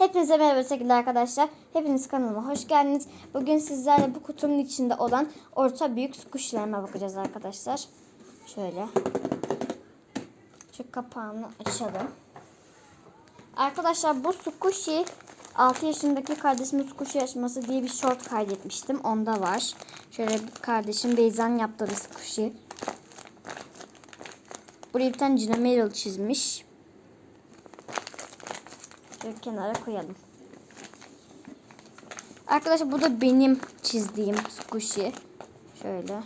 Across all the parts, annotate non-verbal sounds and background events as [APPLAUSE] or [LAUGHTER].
Hepinize merhaba sevgili arkadaşlar. Hepiniz kanalıma hoş geldiniz. Bugün sizlerle bu kutunun içinde olan orta büyük su kuşlarına bakacağız arkadaşlar. Şöyle. Şu kapağını açalım. Arkadaşlar bu squishy 6 yaşındaki kardeşimin squishy açması diye bir short kaydetmiştim. Onda var. Şöyle kardeşim Beyza'nın yaptığı bir squishy. Buraya bir tane Gina Meryl çizmiş. Şöyle kenara koyalım. Arkadaşlar bu da benim çizdiğim squishy. Şöyle.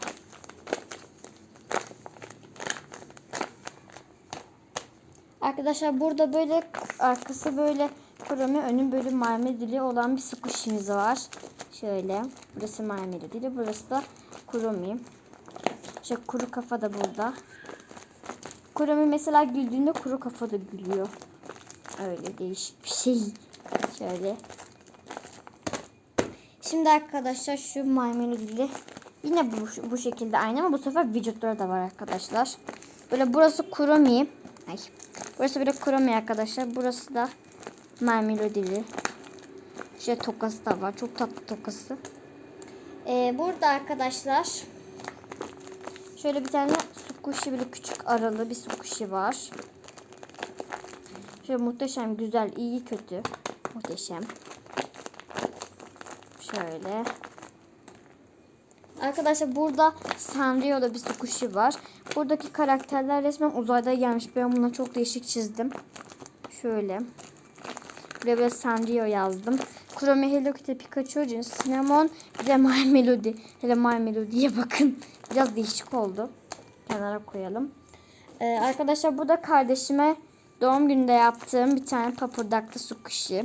Arkadaşlar burada böyle arkası böyle kromi önü böyle marmer dili olan bir squishy'miz var. Şöyle. Burası marmer dili. Burası da kromi. İşte kuru kafa da burada. Kromi mesela güldüğünde kuru kafa da gülüyor. Öyle değişik bir şey. Şöyle. Şimdi arkadaşlar şu maymun dili yine bu, bu şekilde aynı ama bu sefer vücutları da var arkadaşlar. Böyle burası kromi. Ay. Burası böyle kromi arkadaşlar. Burası da maymun dili. İşte tokası da var. Çok tatlı tokası. Ee, burada arkadaşlar şöyle bir tane sukuşi böyle küçük aralı bir sukuşi var. Şöyle muhteşem, güzel, iyi, kötü. Muhteşem. Şöyle. Arkadaşlar burada Sanrio'da bir sukuşi var. Buradaki karakterler resmen uzayda gelmiş. Ben bunu çok değişik çizdim. Şöyle. Buraya böyle Sanrio yazdım. Chrome Hello Kitty Pikachu, Cinnamon, bir de My Melody. Hele My Melody'ye bakın. Biraz değişik oldu. Kenara koyalım. Ee, arkadaşlar burada kardeşime doğum gününde yaptığım bir tane papırdaklı su kuşu.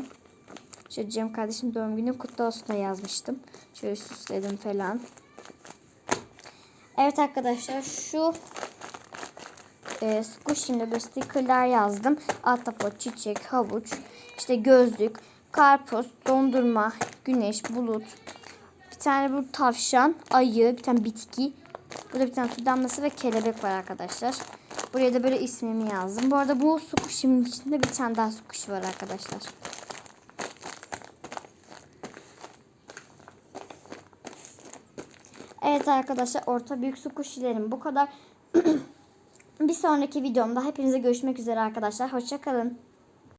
Şöyle Cem kardeşim doğum günü kutlu olsun da yazmıştım. Şöyle süsledim falan. Evet arkadaşlar şu e, squish'imde böyle stickerlar yazdım. Ahtapot, çiçek, havuç, işte gözlük, karpuz, dondurma, güneş, bulut. Bir tane bu tavşan, ayı, bir tane bitki. Burada bir tane su damlası ve kelebek var arkadaşlar. Buraya da böyle ismimi yazdım. Bu arada bu su kuşumun içinde bir tane daha su kuşu var arkadaşlar. Evet arkadaşlar orta büyük su kuşilerim bu kadar. [CLEARS THROAT] bir sonraki videomda hepinize görüşmek üzere arkadaşlar. Hoşçakalın.